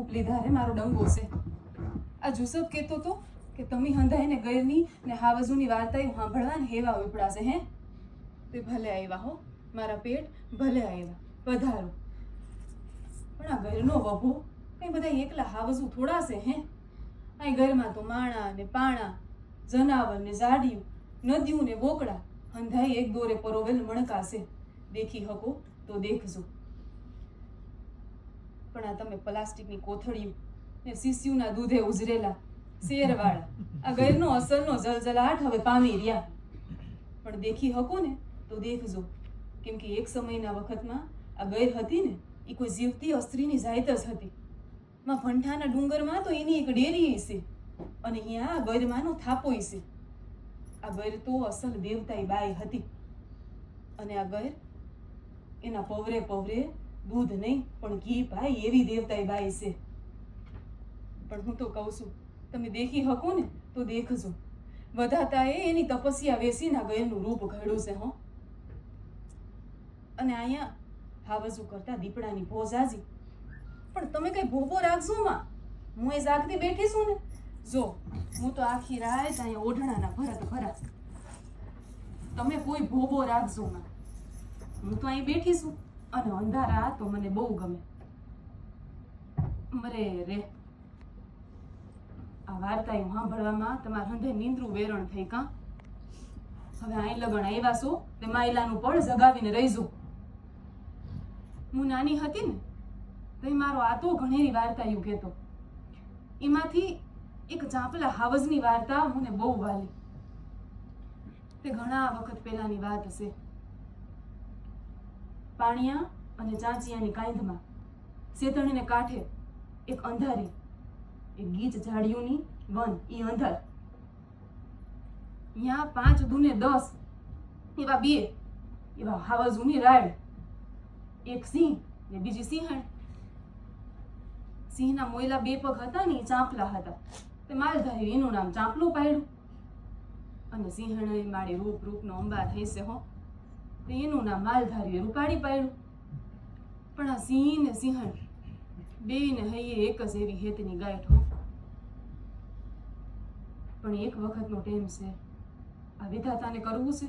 ઉપલી ધારે મારો ડંગો છે આ જુસબ કહેતો તો કે તમે હંધાઈને ગયરની ને હાવજુની વાર્તા એ સાંભળવા ને હેવા ઉપડાશે હે? તે ભલે આવ્યા હો, મારા પેટ ભલે આવ્યા પધારો પણ આ ઘરનો વભો કંઈ બધા એકલા હાવજુ થોડા છે હે? અહીં ઘરમાં તો માણા ને પાણા, જનાવર ને ઝાડિયું નદીઓ ને બોકડા હંધાઈ એક દોરે પરોવેલ મણકાશે. દેખી હકો તો દેખજો. પણ આ તમે પ્લાસ્ટિકની કોથળીઓ ને શિષ્યુના દૂધે ઉજરેલા શેરવાળા. આ ગૈરનો અસરનો જલજલાટ હવે પામી રહ્યા. પણ દેખી હકો ને તો દેખજો. કેમ કે એક સમયના વખતમાં આ ગૈર હતી ને એ કોઈ જીવતી અસ્ત્રીની જાયત જ હતી. માં ફંઠાના ડુંગરમાં તો એની એક ડેરી છે અને અહીંયા આ ગૈરમાંનો થાપો છે આ ગૈર તો અસલ દેવતાઈ બાઈ હતી. અને આ ગૈર એના પવરે પવરે દૂધ નહીં, પણ ઘી ભાઈ, એવી દેવતાએ બાઈ છે. પણ હું તો કહું છું, તમે દેખી હકો ને, તો દેખજો. વધાતા એ એની તપસ્યા વેસીના ગયનું રૂપ ઘડ્યું છે, હો. અને અહીંયા હાવજુ કરતા દીપડાની ભોજ આજી. પણ તમે કઈ ભોભો રાખજો માં? હું એ જાગતી બેઠી છું ને. જો, હું તો આખી રાત અહીંયા ઓઢણાના ભરત ભરા. તમે કોઈ ભોભો રાખજો માં. હું તો અહીં બેઠી છું. અને અંધારા તો મને બહુ ગમે મરે રે આ વાર્તા સાંભળવામાં તમારા હંધે નિંદ્રું વેરણ થઈ કાં હવે અહીં લગણ આવ્યા છું તે માયલાનું પળ જગાવીને રહીશું હું નાની હતી ને તો મારો આ તો ઘણેરી વાર્તા યુ કહેતો એમાંથી એક ચાંપલા હાવજની વાર્તા મને બહુ વાલી તે ઘણા વખત પહેલાની વાત હશે પાણિયા અને ચાંચિયાની કાંધમાં. શેતણીને કાંઠે એક અંધારી, એક ગીચ ઝાડિયુંની વન ઈ અંધાર. ત્યાં પાંચ દુને દસ એવા બે એવા હાવજુની રાડ એક સિંહ ને બીજી સિંહણ. સિંહના મોયલા બે પગ હતા ને એ ચાંપલા હતા. તે માલધારી એનું નામ ચાંપલું પાડ્યું. અને સિંહણે મારી રૂપ રૂપનો અંબા થઈ છે હો. એનું નામ માલધારીએ રૂપાળી પાડ્યું. પણ આ સિંહ ને સિંહણ ને હૈયે એક જ એવી હેતની ગાંઠ પણ એક વખતનો ટેમ છે. આ વિધાતાને કરવું છે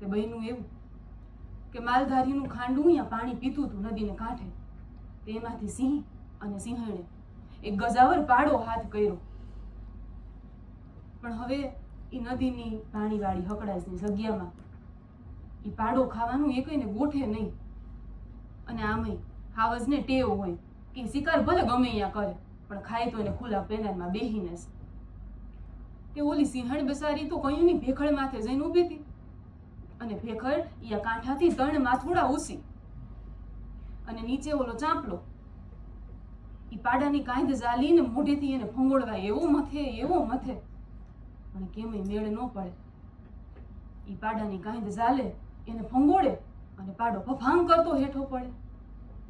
તે બહેનું એવું? કે માલધારીનું ખાંડું અહીંયા પાણી પીતું હતું નદીને કાંઠે? તેમાંથી સિંહ અને સિંહણે એક ગજાવર પાડો હાથ કર્યો. પણ હવે એ નદીની પાણીવાળી હકડાશની જગ્યામાં એ પાડો ખાવાનું એ કઈને ગોઠે નહીં. અને આમય હાવજને ટેવ હોય કે શિકાર ભલે ગમે અહીંયા કરે, પણ ખાય તો એને ખુલ્લા પેનારમાં બેહીને તે ઓલી સિંહણ બેસારી તો કયું નહીં, ભેખડ માથે જઈને ઊભી હતી. અને ભેખડ યા કાંઠાથી ત્રણ માથોડા ઉસી. અને નીચે ઓલો ચાંપલો. એ પાડાની કાંધ ઝાલીને મોઢેથી એને ફંગોળવાય એવો મથે એવો મથે. પણ કેમય મેળ ન પડે. ઈ પાડાની કાંઈદ ઝાલે એને ફંગોળે અને પાડો ભફાંગ કરતો હેઠો પડે.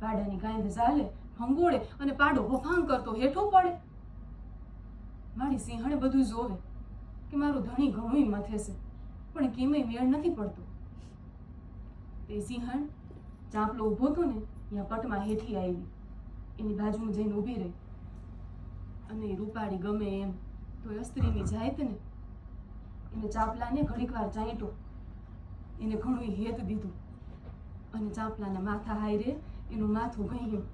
પાડાની ગાંધ ઝાલે ફંગોળે અને પાડો ભફાંગ કરતો હેઠો પડે. મારી સિંહણે બધું જોવે કે મારું ધણી ઘણું મથે છે, પણ કેમય મેળ નથી પડતો. તે સિંહણ ચાંપલો ઊભો હતો ને, ત્યાં પટમાં હેઠી આવી. એની બાજુમાં જઈને ઊભી રહી. અને એ રૂપાળી ગમે એમ તો એ સ્ત્રીની જાયત ને એને ચાપલાને ઘડીક વાર ચાંટ્યો એને ઘણું હેત દીધું. અને ચાંપલાના માથા હાયરે એનું માથું ગયું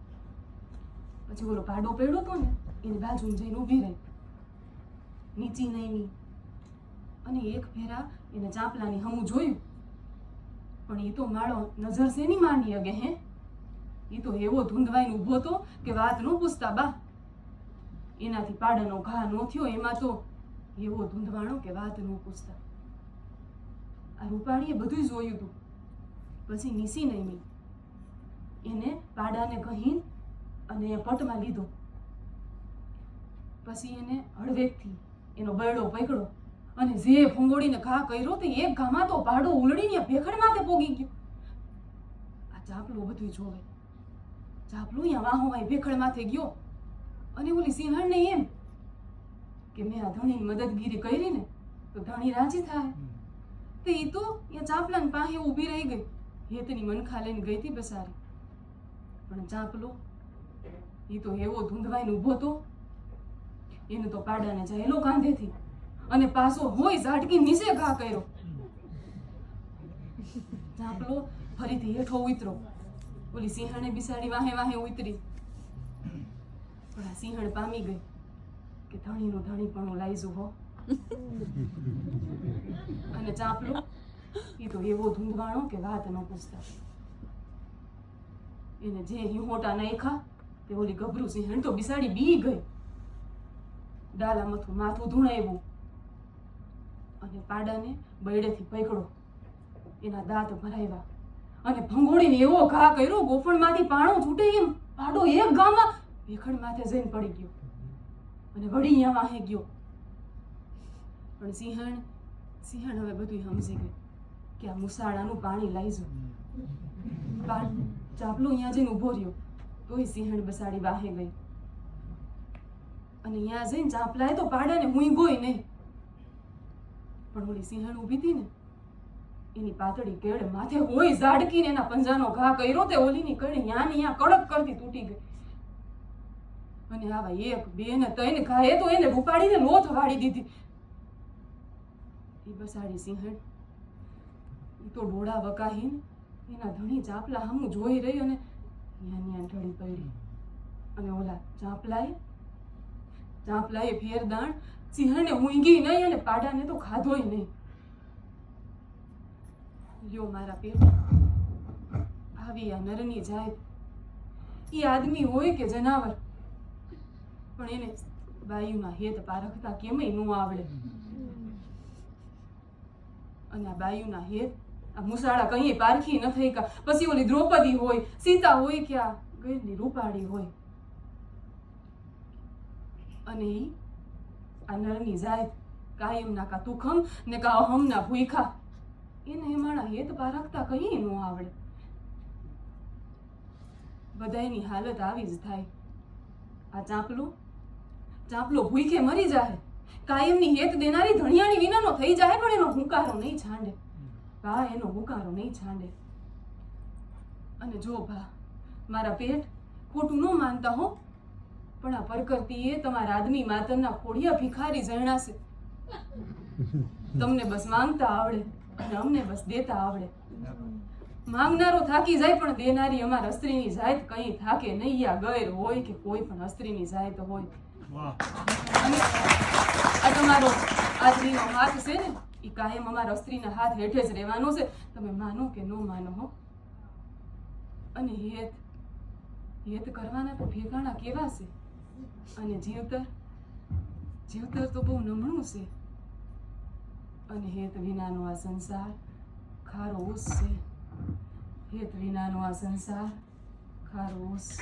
પછી ઓલો પાડો પડ્યો હતો ને, એની બાજુ જઈને ઊભી રહી. નીચી નહીં અને એક ફેરા એને ચાંપલાની હમું જોયું. પણ એ તો માળો નજર શેની માની અગે હે? એ તો એવો ધૂંધવાઈને ઊભો હતો કે વાત ન પૂછતા બા. એનાથી પાડાનો ઘા નો થયો, એમાં તો એવો ધૂંધવાણો કે વાત ન પૂછતા. આ રૂપાણીએ બધું જોયું હતું. પછી નીસી નહીં એને પાડાને કહી અને પટમાં લીધો. પછી એને હળવેકથી એનો બરડો પકડ્યો અને જે ફૂંગોળીને ઘા કર્યો તે એક ઘામાં તો પાડો ઉલડીને ભેખડ માથે પોગી ગયો. આ ચાપલું બધું જોવે. ચાપલું અહીંયા વાહો વાય ભેખડ માથે ગયો. અને ઓલી સિંહણને એમ કે મેં આ ધણીની મદદગીરી કરી ને તો ધણી રાજી થાય. તે એ તો, એ ચાપલાની પાસે ઊભી રહી ગઈ. હેતની મનખા લઈને ગઈ હતી બસારી પણ ચાંપલો એ તો એવો ધૂંધવાઈને ઊભો તો. એને તો પાડાને જાયલો કાંધેથી અને પાછો હોય ઝાટકી નીચે ઘા કર્યો. ઝાપલો ફરીથી હેઠો ઉતરો. ઓલી સિંહણે બિસાડી વાહે વાહે ઉતરી. પણ આ સિંહણ પામી ગઈ. કે ધણીનું ધણી પણ લાઈઝું હો. અને ચાંપલો એ તો એવો ધૂંધવાણો કે વાત ન પૂછતા. એને જે હિંહોટા નાખ્યા, તે ઓલી ગભરું સિંહણ તો બિસાડી બી ગઈ. ડાલા મથું માથું ધૂણાવ્યું. અને પાડાને બૈડેથી પકડો. એના દાંત ભરાવ્યા. અને ભંગોળીને એવો ઘા કર્યો, ગોફણમાંથી પાણો છૂટે એમ. પાડો એક ગામાં ભેખડ માથે જઈને પડી ગયો. અને વળી અહીંયા વાહે ગયો. પણ સિંહણ સિંહણ હવે બધું સમજી ગઈ કે આ મુસાળાનું પાણી લાઈજો ચાપલો અહીંયા જઈને ઊભો રહ્યો. તોય સિંહણ બસાડી વાહે ગઈ. અને અહીંયા જઈને ચાપલાએ તો પાડાને હું ગોય નહીં. પણ ઓલી સિંહણ ઊભી હતી ને, એની પાતળી કેળ માથે હોય ઝાડકીને એના પંજાનો ઘા કર્યો તે ઓલીની કડી ન્યા ને કડક કરતી તૂટી ગઈ. અને આવા એક બે ને ત્રણ ઘાએ તો એને ઉપાડીને લોથ વાળી દીધી. બસાડી સિંહણ એ તો ડોળા વકાહીન એના ધણી ચાપલા હમું જોઈ રહી અને ન્યા ન્યા ઢળી પડી. અને ઓલા ચાપલાએ ચાપલાએ ફેરદાણ સિંહણને ઊંઘી નહીં અને પાડાને તો ખાધોય નહીં. લ્યો મારા પેટ, આવી આ નરની જાય એ આદમી હોય કે જનાવર, પણ એને બાયુના હેત પારખતા કેમય ન આવડે. અને આ બાયુના હેર. આ મુસાળા કંઈ પારખી ન થઈ કા. પછી ઓલી દ્રૌપદી હોય, સીતા હોય કે આ ગઈરની રૂપાળી હોય. અને ઈ આ નરની જાય કાયમના કા તુખમ ને કા અહમના ભૂખા એને એમાણા હેત પારખતા કંઈ ન આવડે. બધાયની હાલત આવી જ થાય. આ ચાંપલો ચાંપલો ભૂખે મરી જાય કાયમની હેત દેનારી ધણિયાની વિનાનો થઈ જાય પણ એનો હુંકારો નહીં છાંડે. ભા એનો હુંકારો નહીં છાંડે. અને જો ભા મારા પેટ ખોટું ન માનતા હો પણ આ પરકરતીએ તમારા આદમી માતરના ખોડિયા ભિખારી જણાશે. તમને બસ માંગતા આવડે અને અમને બસ દેતા આવડે. માંગનારો થાકી જાય પણ દેનારી અમારા સ્ત્રીની જાત કઈ થાકે નહીં. યા ગૈર હોય કે કોઈ પણ સ્ત્રીની જાત હોય. અને આ તમારો આ સ્ત્રીનો હાથ છે ને એ કાયમ અમારા સ્ત્રીના હાથ હેઠે જ રહેવાનો છે. તમે માનો કે ન માનો હો. અને હેત હેત કરવાના તો ઠેકાણા કેવા છે? અને જીવતર જીવતર તો બહુ નમણું છે. અને હેત વિનાનો આ સંસાર ખારો ઉસ છે. હેત વિનાનો આ સંસાર ખારો ઉસ.